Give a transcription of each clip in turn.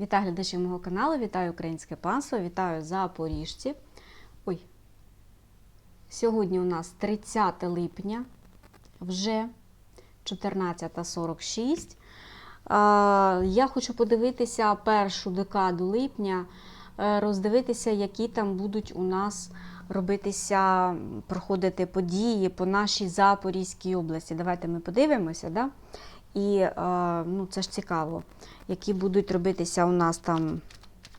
Вітаю глядачів мого каналу, вітаю українське панство, вітаю запоріжців. Ой. Сьогодні у нас 30 липня, вже 14.46. Я хочу подивитися першу декаду липня, е, роздивитися, які там будуть у нас робитися, проходити події по нашій Запорізькій області. Давайте ми подивимося. Да? І е, ну, це ж цікаво, які будуть робитися у нас там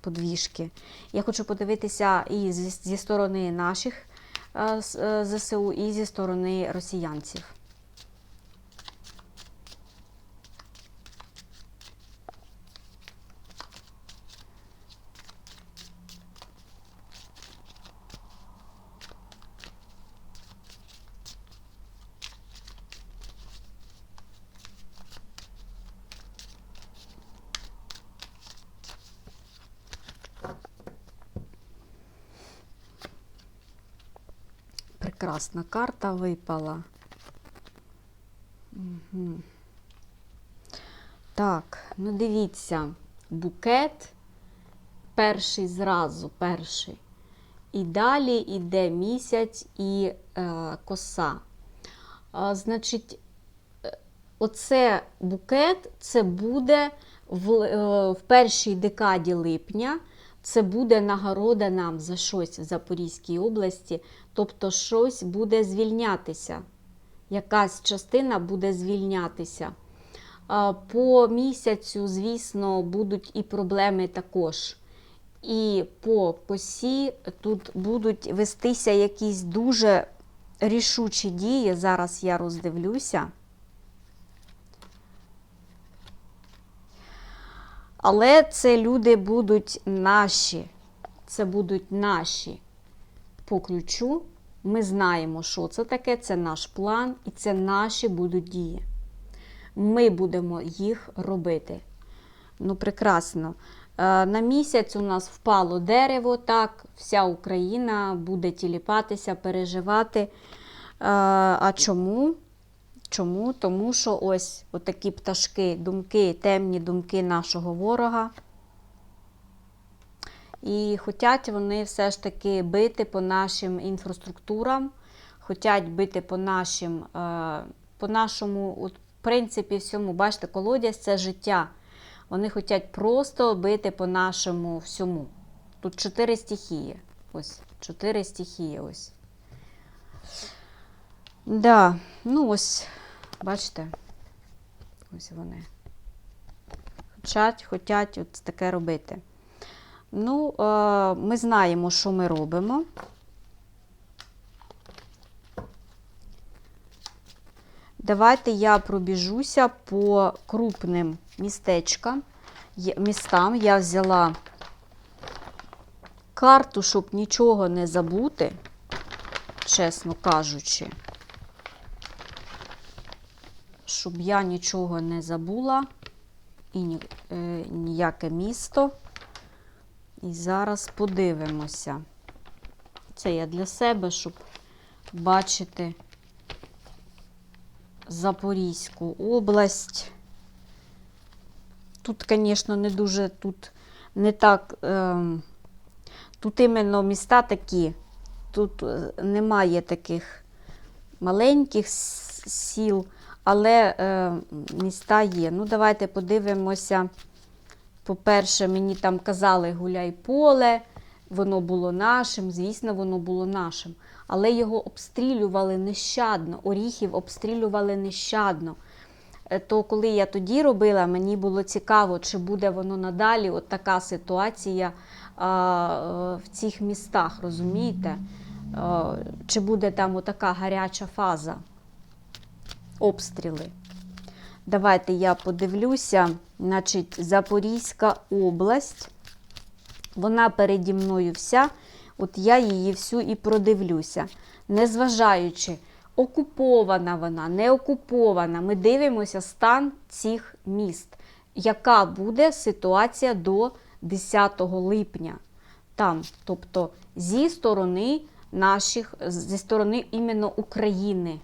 подвіжки. Я хочу подивитися і зі, сторони наших е, е, ЗСУ, і зі сторони росіянців. Прекрасна карта випала. Угу. Так, ну дивіться, букет перший зразу, перший. І далі йде місяць і е, коса. А, значить, е, оце букет це буде в, е, в першій декаді липня. Це буде нагорода нам за щось в Запорізькій області, тобто щось буде звільнятися. Якась частина буде звільнятися. По місяцю, звісно, будуть і проблеми також. І по косі тут будуть вестися якісь дуже рішучі дії. Зараз я роздивлюся. Але це люди будуть наші. Це будуть наші по ключу. Ми знаємо, що це таке, це наш план, і це наші будуть дії. Ми будемо їх робити. Ну, прекрасно. Е, На місяць у нас впало дерево, так, вся Україна буде тіліпатися, переживати. Е, А чому? Чому? Тому що ось отакі пташки, думки, темні думки нашого ворога. І хочуть вони все ж таки бити по нашим інфраструктурам, хочуть бити по нашим, е, по нашому, в принципі, всьому. Бачите, колодязь це життя. Вони хочуть просто бити по нашому всьому. Тут чотири стихії. Ось, чотири стихії. Ось. Да, ну ось, бачите, ось вони. Хочуть, хочуть от таке робити. Ну, е, ми знаємо, що ми робимо. Давайте я пробіжуся по крупним містечкам, містам. Я взяла карту, щоб нічого не забути, чесно кажучи. Щоб я нічого не забула і е, ніяке місто. І зараз подивимося. Це я для себе, щоб бачити Запорізьку область. Тут, звісно, не дуже тут не так. ем, тут іменно міста такі. Тут е, немає таких маленьких сіл, але е, міста є. Ну, давайте подивимося. По-перше, мені там казали гуляй поле, воно було нашим, звісно, воно було нашим. Але його обстрілювали нещадно, оріхів обстрілювали нещадно. Е, То коли я тоді робила, мені було цікаво, чи буде воно надалі от така ситуація а, е, в цих містах, розумієте? А, Чи буде там отака гаряча фаза обстріли? Давайте я подивлюся. Значить, Запорізька область. Вона переді мною вся. От я її всю і продивлюся. Незважаючи, окупована вона, не окупована. Ми дивимося стан цих міст. Яка буде ситуація до 10 липня? Там, тобто зі сторони наших, зі сторони іменно України.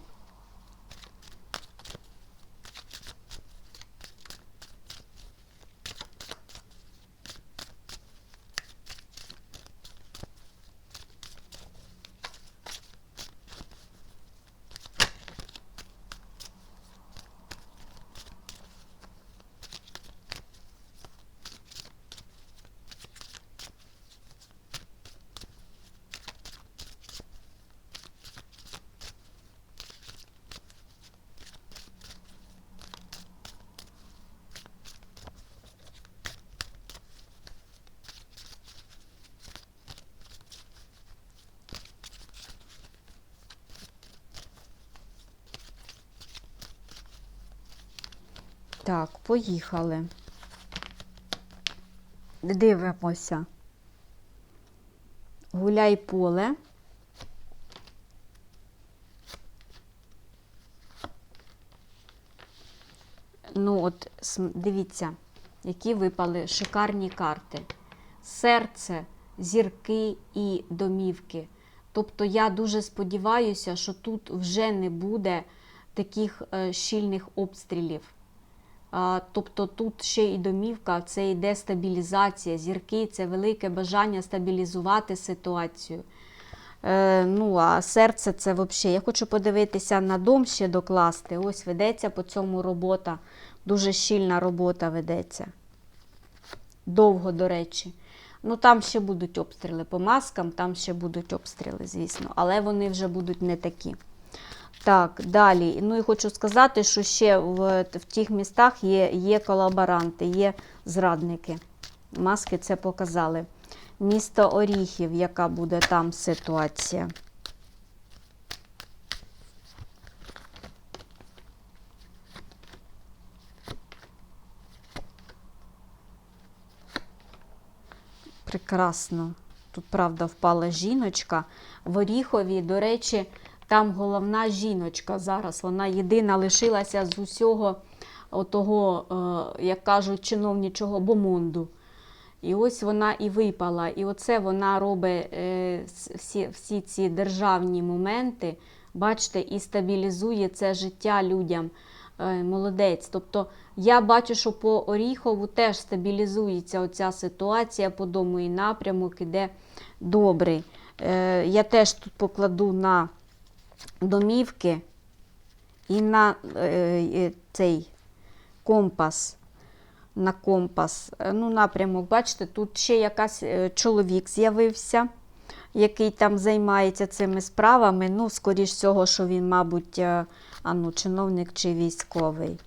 Так, поїхали. Дивимося. Гуляй поле. Ну, от дивіться, які випали шикарні карти. Серце, зірки і домівки. Тобто я дуже сподіваюся, що тут вже не буде таких е, щільних обстрілів. Тобто тут ще і домівка, це йде стабілізація. Зірки це велике бажання стабілізувати ситуацію. Е, ну, а серце це взагалі. Я хочу подивитися на дом ще докласти. Ось ведеться по цьому робота. Дуже щільна робота ведеться. Довго, до речі. Ну, там ще будуть обстріли по маскам, там ще будуть обстріли, звісно, але вони вже будуть не такі. Так, далі. Ну і хочу сказати, що ще в, в тих містах є, є колаборанти, є зрадники. Маски це показали. Місто Оріхів, яка буде там ситуація. Прекрасно. Тут, правда, впала жіночка. В Оріхові, до речі, там головна жіночка зараз. Вона єдина лишилася з усього отого, е, як кажуть, чиновничого бомонду. І ось вона і випала. І оце вона робить е, всі, всі ці державні моменти, бачите, і стабілізує це життя людям. Е, Молодець. Тобто я бачу, що по Оріхову теж стабілізується оця ситуація по дому і напрямок іде добрий. Я теж тут покладу на домівки і на е, е, цей компас. На компас. Е, Ну, напрямок, бачите, тут ще якась е, чоловік з'явився, який там займається цими справами. Ну, скоріш всього, що він, мабуть, а ну, чиновник чи військовий.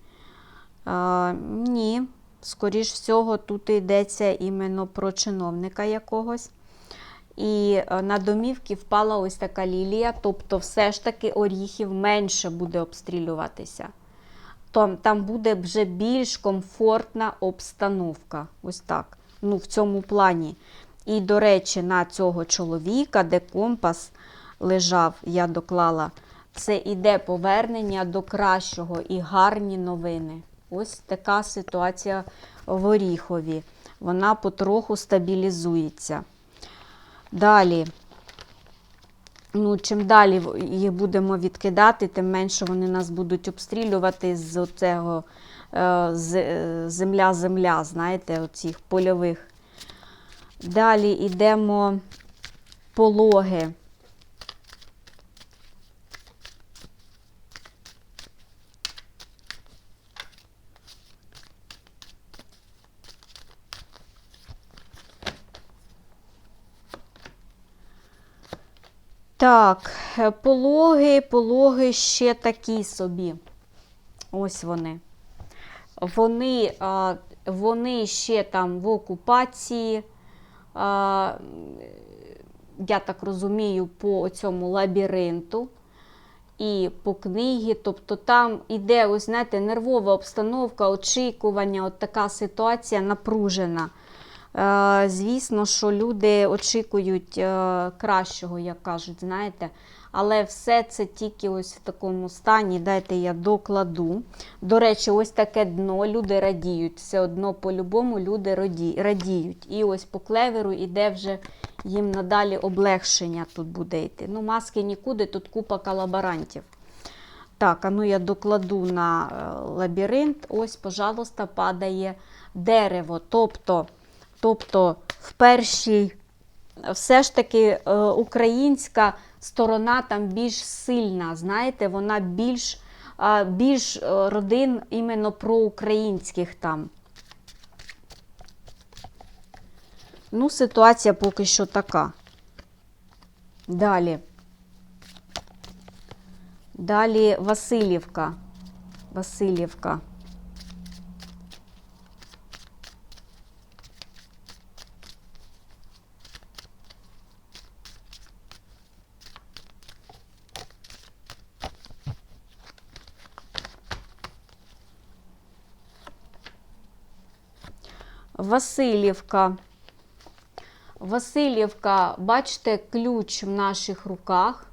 А, ні, скоріш всього, тут йдеться іменно про чиновника якогось. І е, на домівки впала ось така лілія, тобто все ж таки оріхів менше буде обстрілюватися. Там, там буде вже більш комфортна обстановка. Ось так. Ну, в цьому плані. І, до речі, на цього чоловіка, де компас лежав, я доклала, це іде повернення до кращого і гарні новини. Ось така ситуація в Оріхові. Вона потроху стабілізується. Далі. Ну, чим далі їх будемо відкидати, тим менше вони нас будуть обстрілювати з оцього земля-земля, знаєте, оцих польових. Далі йдемо пологи. Так, е, пологи, пологи ще такі собі. Ось вони. Вони, вони ще там в окупації. Я так розумію, по цьому лабіринту і по книгі. Тобто там іде, ось знаєте, нервова обстановка, очікування, от така ситуація напружена. Е, Звісно, що люди очікують е, кращого, як кажуть, знаєте. Але все це тільки ось в такому стані. Дайте я докладу. До речі, ось таке дно. Люди радіють. Все одно по-любому люди раді- радіють. І ось по клеверу іде вже їм надалі облегшення тут буде йти. Ну, маски нікуди, тут купа колаборантів. Так, а ну я докладу на е, лабіринт. Ось, пожалуйста, падає дерево. Тобто, тобто в першій, все ж таки, е, українська сторона там більш сильна. Знаєте, вона більш, більш е, родин іменно проукраїнських там. Ну, ситуація поки що така. Далі. Далі Васильівка. Васильівка. Васильівка. Васильівка, бачите, ключ в наших руках.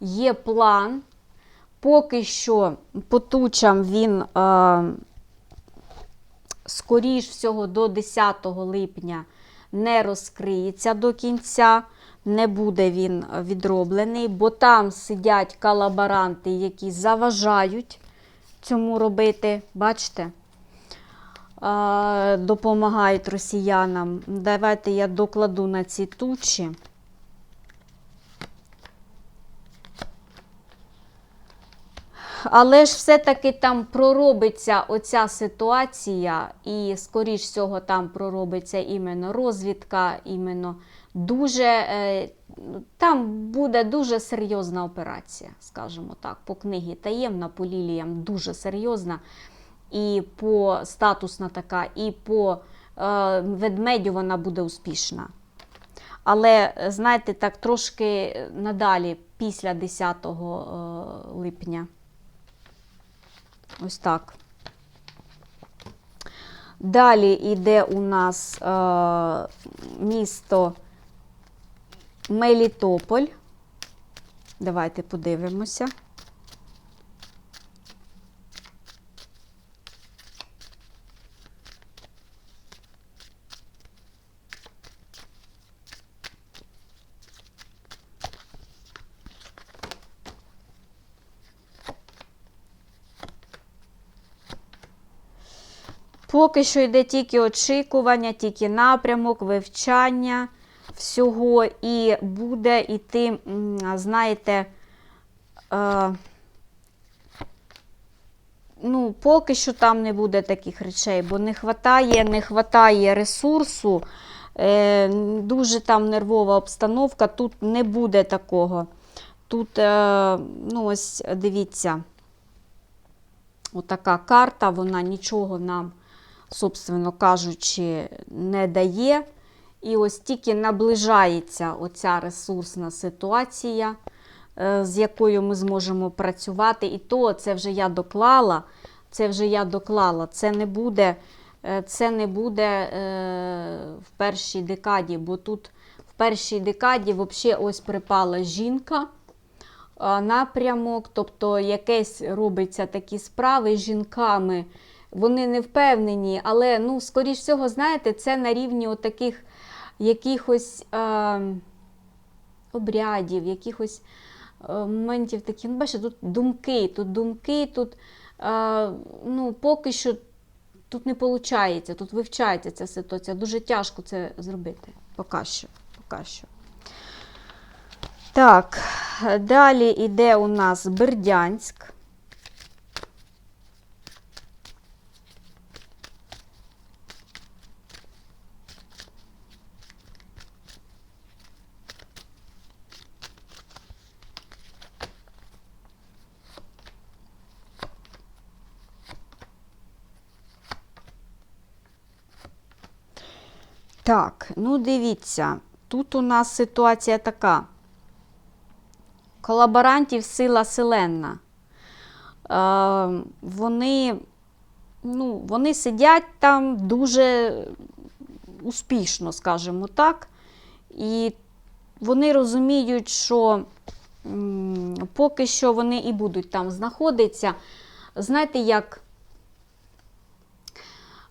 Є план. Поки що по тучам він, е, скоріш всього, до 10 липня не розкриється до кінця, не буде він відроблений, бо там сидять колаборанти, які заважають цьому робити. Бачите? Допомагають росіянам. Давайте я докладу на ці тучі. Але ж все-таки там проробиться оця ситуація, і, скоріш всього, там проробиться іменно розвідка, іменно дуже, е, там буде дуже серйозна операція, скажімо так, по книгі таємна, по ліліям дуже серйозна, і по статусна така, і по е, ведмедю вона буде успішна. Але, знаєте, так трошки надалі, після 10 е, липня. Ось так. Далі йде у нас е, місто Мелітополь. Давайте подивимося. Поки що йде тільки очікування, тільки напрямок, вивчання всього, і буде йти, знаєте, е, ну, поки що там не буде таких речей, бо не хватає, не хватає ресурсу, е, дуже там нервова обстановка, тут не буде такого. Тут, е, ну, ось дивіться, отака карта, вона нічого нам собственно кажучи, не дає. І ось тільки наближається оця ресурсна ситуація, е, з якою ми зможемо працювати. І то це вже я доклала, це вже я доклала. Це не буде, е, це не буде е, в першій декаді, бо тут в першій декаді взагалі ось припала жінка. Напрямок, тобто якесь робиться такі справи з жінками вони не впевнені, але, ну, скоріш всього, знаєте, це на рівні таких якихось е, обрядів, якихось е, моментів таких. Ну, бачите, тут думки, тут думки, тут е, ну, поки що тут не виходить, тут вивчається ця ситуація. Дуже тяжко це зробити. Поки що. Поки що. Так, далі йде у нас Бердянськ. Ну дивіться, тут у нас ситуація така. Колаборантів сила селенна. Е, вони, ну, вони сидять там дуже успішно, скажімо так. І вони розуміють, що поки що вони і будуть там знаходитися. Знаєте, як.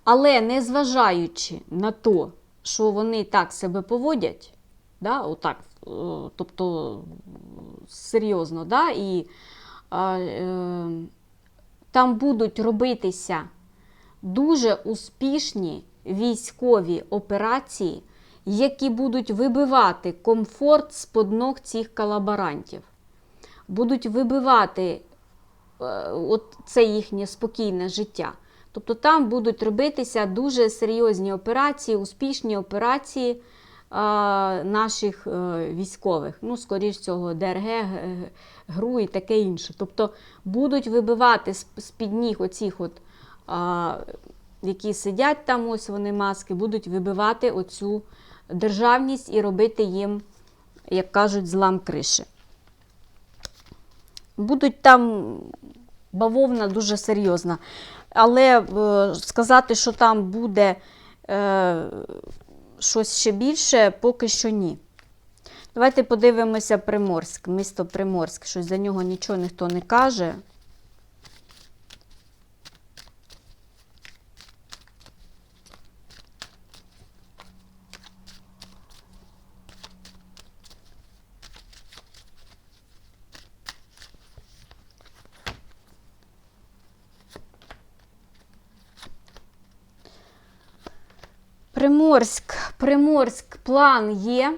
Але незважаючи на то, що вони так себе поводять, да, отак, е, тобто серйозно, да, і е, там будуть робитися дуже успішні військові операції, які будуть вибивати комфорт з-под ног цих колаборантів. Будуть вибивати е, от це їхнє спокійне життя. Тобто там будуть робитися дуже серйозні операції, успішні операції наших е, військових. Ну, скоріш цього, ДРГ, Г- ГРУ і таке інше. Тобто будуть вибивати з-під ніг оцих, от, які сидять там, ось вони маски, будуть вибивати оцю державність і робити їм, як кажуть, злам криші. Будуть там бавовна дуже серйозна. Але е, сказати, що там буде е, щось ще більше, поки що ні. Давайте подивимося Приморськ, місто Приморськ. Щось за нього нічого ніхто не каже. Приморськ, Приморськ, план є,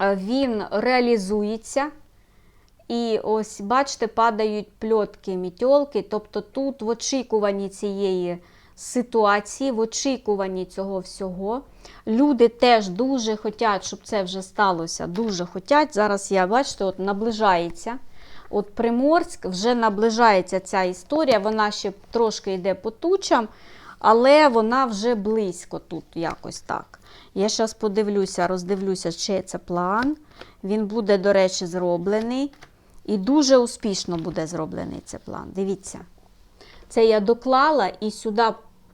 е, він реалізується. І ось, бачите, падають пльотки, мітьолки. Тобто тут в очікуванні цієї ситуації, в очікуванні цього всього. Люди теж дуже хочуть, щоб це вже сталося. Дуже хочуть. Зараз я, бачите, от наближається. От Приморськ вже наближається ця історія, вона ще трошки йде по тучам, але вона вже близько тут якось так. Я зараз подивлюся, роздивлюся, чи це план. Він буде, до речі, зроблений. І дуже успішно буде зроблений цей план. Дивіться. Це я доклала і сюди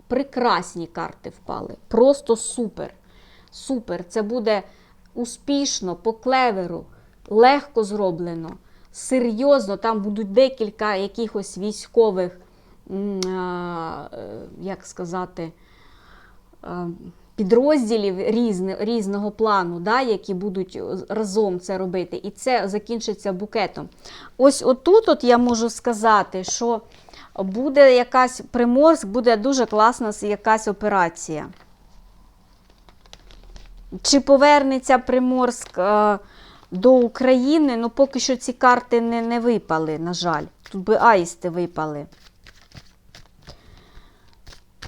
прекрасні карти впали. Просто супер. Супер. Це буде успішно, по клеверу, легко зроблено, серйозно. Там будуть декілька якихось військових, як сказати, е, підрозділів різни, різного плану, да, які будуть разом це робити. І це закінчиться букетом. Ось отут от я можу сказати, що буде якась Приморськ, буде дуже класна якась операція. Чи повернеться Приморськ е, до України? Ну, поки що ці карти не, не випали, на жаль. Тут би аїсти випали.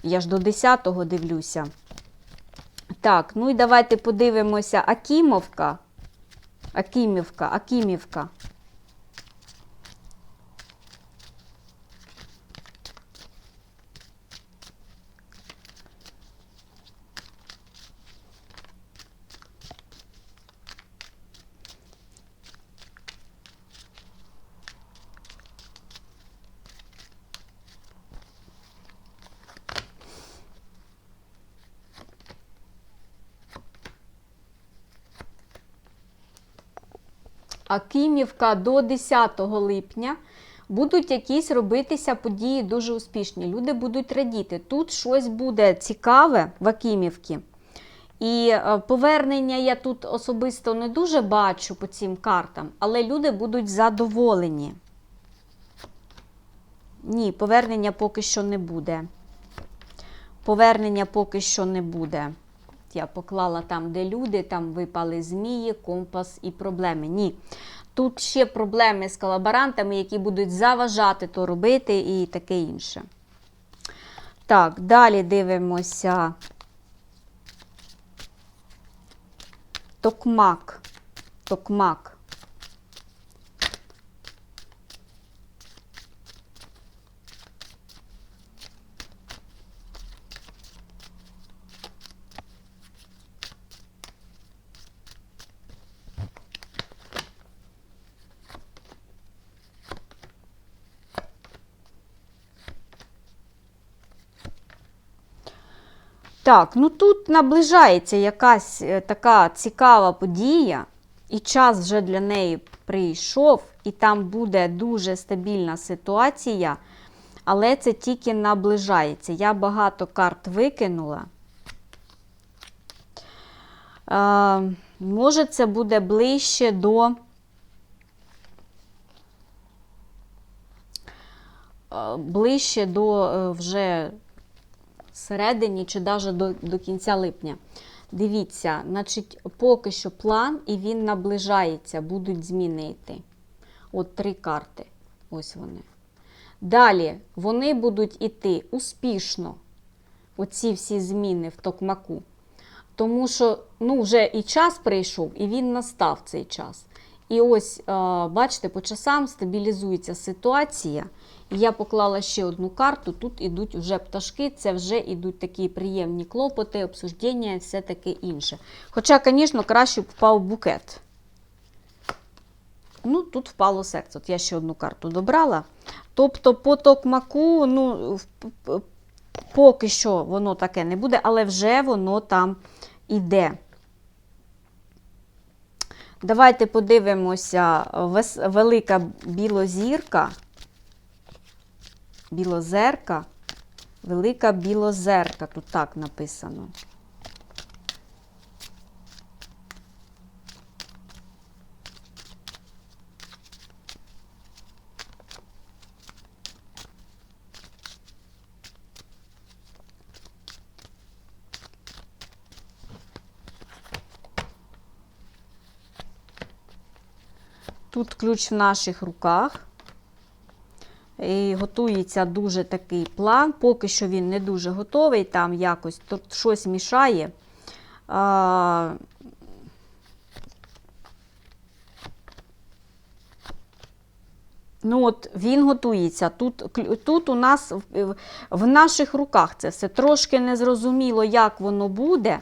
Я ж до 10-го дивлюся. Так, ну і давайте подивимося Акімовка. Акімівка, Акімівка. Акимівка до 10 липня будуть якісь робитися події дуже успішні. Люди будуть радіти. Тут щось буде цікаве в Акимівці. І е, повернення я тут особисто не дуже бачу по цим картам, але люди будуть задоволені. Ні, повернення поки що не буде. Повернення поки що не буде. Я поклала там, де люди, там випали змії, компас і проблеми. Ні. Тут ще проблеми з колаборантами, які будуть заважати то робити і таке інше. Так, далі дивимося. Токмак. Токмак. Так, ну тут наближається якась е, така цікава подія, і час вже для неї прийшов, і там буде дуже стабільна ситуація, але це тільки наближається. Я багато карт викинула. Е, може, це буде ближче до. е, Ближче до е, вже середині чи навіть до, до кінця липня. Дивіться, значить, поки що план і він наближається, будуть зміни йти. От три карти. Ось вони. Далі вони будуть йти успішно, оці всі зміни в токмаку. Тому що ну, вже і час прийшов, і він настав цей час. І ось, е, бачите, по часам стабілізується ситуація. Я поклала ще одну карту. Тут ідуть вже пташки, це вже йдуть такі приємні клопоти, обсуждення і все таке інше. Хоча, звісно, краще б впав букет. Ну, тут впало серце. От я ще одну карту добрала. Тобто, по токмаку, ну, Поки що воно таке не буде, але вже воно там іде. Давайте подивимося велика білозірка, білозерка, велика білозерка, тут так написано. Ключ в наших руках. І готується дуже такий план. Поки що він не дуже готовий, там якось щось мішає. А, Ну, от він готується. Тут, тут у нас в наших руках це все. Трошки незрозуміло, як воно буде,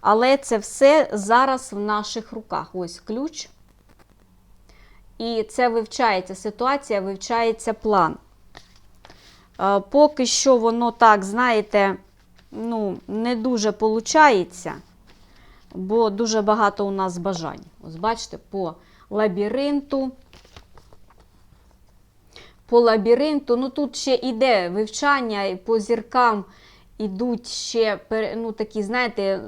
але це все зараз в наших руках. Ось ключ. І це вивчається ситуація, вивчається план. Е, Поки що воно так, знаєте, ну, не дуже виходить, бо дуже багато у нас бажань. Ось бачите, по лабіринту. По лабіринту, ну тут ще іде вивчання, і по зіркам ідуть ще ну, такі, знаєте,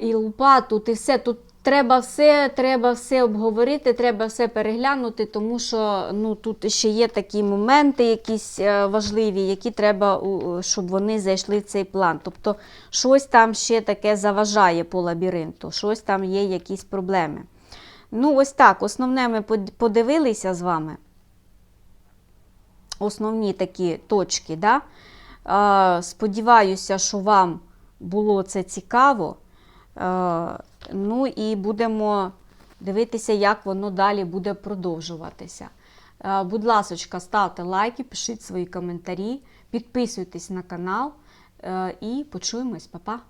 і лупа тут, і все. Тут треба все, треба все обговорити, треба все переглянути, тому що ну, тут ще є такі моменти, якісь е, важливі, які треба, щоб вони зайшли в цей план. Тобто, щось там ще таке заважає по лабіринту, щось там є якісь проблеми. Ну, ось так. Основне ми подивилися з вами. Основні такі точки. Да? Сподіваюся, що вам було це цікаво. Е, Ну і будемо дивитися, як воно далі буде продовжуватися. Е, Будь ласка, ставте лайки, пишіть свої коментарі, підписуйтесь на канал е, і почуємось, Па-па!